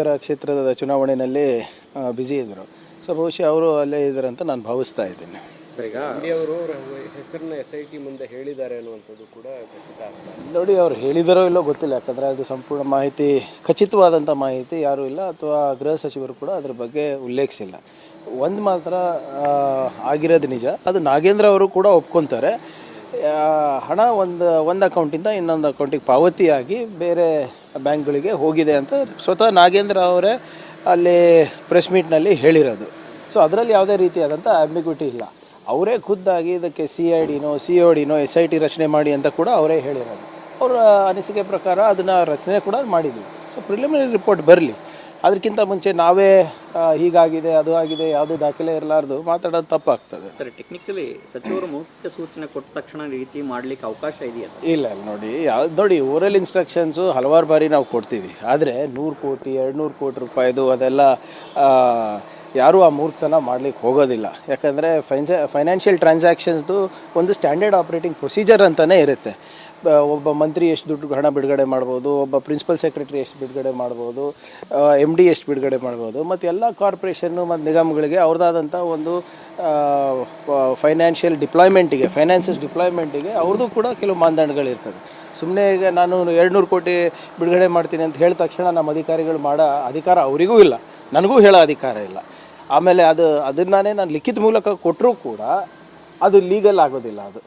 ಇದರ ಕ್ಷೇತ್ರದ ಚುನಾವಣೆಯಲ್ಲಿ ಬ್ಯುಸಿ ಇದ್ದರು ಸೊ ಬಹುಶಃ ಅವರು ಅಲ್ಲೇ ಇದ್ದಾರೆ ಅಂತ ನಾನು ಭಾವಿಸ್ತಾ ಇದ್ದೀನಿ. ಅವರು ಹೆಸರನ್ನ ಎಸ್ ಐ ಟಿ ಮುಂದೆ ಹೇಳಿದ್ದಾರೆ ಅನ್ನುವಂಥದ್ದು ಕೂಡ ನೋಡಿ ಅವ್ರು ಹೇಳಿದಾರೋ ಇಲ್ಲೋ ಗೊತ್ತಿಲ್ಲ. ಯಾಕಂದರೆ ಅದು ಸಂಪೂರ್ಣ ಮಾಹಿತಿ ಖಚಿತವಾದಂಥ ಮಾಹಿತಿ ಯಾರೂ ಇಲ್ಲ. ಅಥವಾ ಗೃಹ ಸಚಿವರು ಕೂಡ ಅದ್ರ ಬಗ್ಗೆ ಉಲ್ಲೇಖಿಸಿಲ್ಲ. ಒಂದು ಮಾತ್ರ ಆಗಿರೋದು ನಿಜ. ಅದು ನಾಗೇಂದ್ರ ಅವರು ಕೂಡ ಒಪ್ಕೊತಾರೆ. ಹಣ ಒಂದು ಒಂದು ಅಕೌಂಟಿಂದ ಇನ್ನೊಂದು ಅಕೌಂಟಿಗೆ ಪಾವತಿಯಾಗಿ ಬೇರೆ ಬ್ಯಾಂಕ್ಗಳಿಗೆ ಹೋಗಿದೆ ಅಂತ ಸ್ವತಃ ನಾಗೇಂದ್ರ ಅವರೇ ಅಲ್ಲಿ ಪ್ರೆಸ್ ಮೀಟ್ನಲ್ಲಿ ಹೇಳಿರೋದು. ಸೊ ಅದರಲ್ಲಿ ಯಾವುದೇ ರೀತಿಯಾದಂಥ ಆಂಬಿಗ್ವಿಟಿ ಇಲ್ಲ. ಅವರೇ ಖುದ್ದಾಗಿ ಇದಕ್ಕೆ ಸಿ ಐ ಡಿನೋ ಸಿ ಒ ಡಿನೋ ಎಸ್ ಐ ಟಿ ರಚನೆ ಮಾಡಿ ಅಂತ ಕೂಡ ಅವರೇ ಹೇಳಿರೋದು. ಅವರ ಅನಿಸಿಕೆ ಪ್ರಕಾರ ಅದನ್ನು ರಚನೆ ಕೂಡ ಮಾಡಿದ್ವಿ. ಸೊ ಪ್ರಿಲಿಮಿನರಿ ರಿಪೋರ್ಟ್ ಬರಲಿ. ಅದಕ್ಕಿಂತ ಮುಂಚೆ ನಾವೇ ಹೀಗಾಗಿದೆ ಅದು ಆಗಿದೆ ಯಾವುದೇ ದಾಖಲೆ ಇರಲಾರ್ದು ಮಾತಾಡೋದು ತಪ್ಪಾಗ್ತದೆ. ಸರ್ ಟೆಕ್ನಿಕಲಿ ಸಚಿವರು ಮುಖ್ಯ ಸೂಚನೆ ಕೊಟ್ಟ ತಕ್ಷಣ ರೀತಿ ಮಾಡ್ಲಿಕ್ಕೆ ಅವಕಾಶ ಇದೆಯಾ ಇಲ್ಲ ಇಲ್ಲ ನೋಡಿ ಯಾವ್ದು ನೋಡಿ ಓರಲ್ ಇನ್ಸ್ಟ್ರಕ್ಷನ್ಸು ಹಲವಾರು ಬಾರಿ ನಾವು ಕೊಡ್ತೀವಿ. ಆದರೆ ನೂರು ಕೋಟಿ ಎರಡು ನೂರು ಕೋಟಿ ರೂಪಾಯಿದು ಅದೆಲ್ಲ ಯಾರೂ ಆ ಮೂರ್ತನ ಮಾಡಲಿಕ್ಕೆ ಹೋಗೋದಿಲ್ಲ. ಯಾಕಂದರೆ ಫೈನ್ಸ, ಫೈನಾನ್ಷಿಯಲ್ ಟ್ರಾನ್ಸಾಕ್ಷನ್ಸ್ದು ಒಂದು ಸ್ಟ್ಯಾಂಡರ್ಡ್ ಆಪ್ರೇಟಿಂಗ್ ಪ್ರೊಸೀಜರ್ ಅಂತಲೇ ಇರುತ್ತೆ. ಒಬ್ಬ ಮಂತ್ರಿ ಎಷ್ಟು ದುಡ್ಡು ಹಣ ಬಿಡುಗಡೆ ಮಾಡ್ಬೋದು, ಒಬ್ಬ ಪ್ರಿನ್ಸಿಪಲ್ ಸೆಕ್ರೆಟರಿ ಎಷ್ಟು ಬಿಡುಗಡೆ ಮಾಡ್ಬೋದು ಎಂ ಡಿ ಎಷ್ಟು ಬಿಡುಗಡೆ ಮಾಡ್ಬೋದು, ಮತ್ತು ಎಲ್ಲ ಕಾರ್ಪೊರೇಷನ್ನು ಮತ್ತು ನಿಗಮಗಳಿಗೆ ಅವ್ರದ್ದಾದಂಥ ಒಂದು ಫೈನಾನ್ಷಿಯಲ್ ಡಿಪ್ಲಾಯ್ಮೆಂಟಿಗೆ, ಫೈನಾನ್ಸಸ್ ಡಿಪ್ಲಾಯ್ಮೆಂಟಿಗೆ ಅವ್ರದ್ದು ಕೂಡ ಕೆಲವು ಮಾನದಂಡಗಳಿರ್ತದೆ ಸುಮ್ಮನೆ ಈಗ ನಾನು ಎರಡುನೂರು ಕೋಟಿ ಬಿಡುಗಡೆ ಮಾಡ್ತೀನಿ ಅಂತ ಹೇಳಿದ ತಕ್ಷಣ ನಮ್ಮ ಅಧಿಕಾರಿಗಳು ಮಾಡೋ ಅಧಿಕಾರ ಅವರಿಗೂ ಇಲ್ಲ. ನನಗೂ ಹೇಳೋ ಅಧಿಕಾರ ಇಲ್ಲ. ಆಮೇಲೆ ಅದು ಅದನ್ನೇ ನಾನು ಲಿಖಿತ ಮೂಲಕ ಕೊಟ್ಟರೂ ಕೂಡ ಅದು ಲೀಗಲ್ ಆಗೋದಿಲ್ಲ ಅದು.